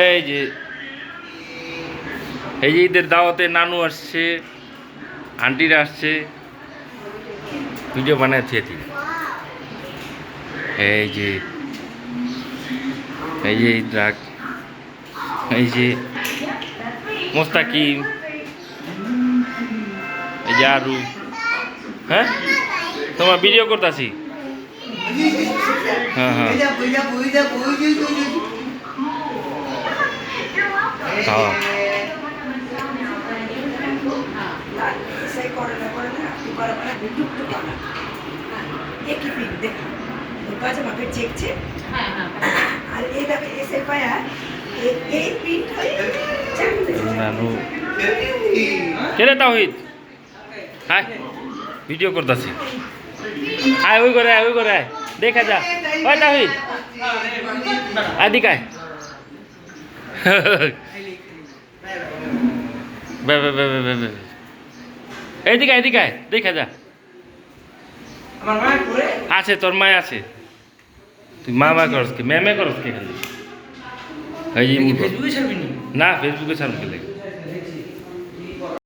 এই যে এই যে ঈদের দাওয়াতে নানু আসছে, আন্টিরা আসছে ভিডিও বানাচ্ছি এটি এই যে এই যে ইদ্রাক এই যে মোস্তাকিম, এই যে আরু। হ্যাঁ? তোমার ভিডিও করতেছি? হ্যাঁ হ্যাঁ। সেই করে তাহিদ? হাই ভিডিও করতেছি। আয় ওই করে আয় ওই করে আয়। দেখা যা। ওই তাহিদ। আদিক আয়। বে বে বে বে বে এইদিকে দেখা যা। আছে তোর মায় আছে। তুই মা মা করস কি ম্যামে করস কি খালি এই না? ফেসবুকে ছাড়ব লাগে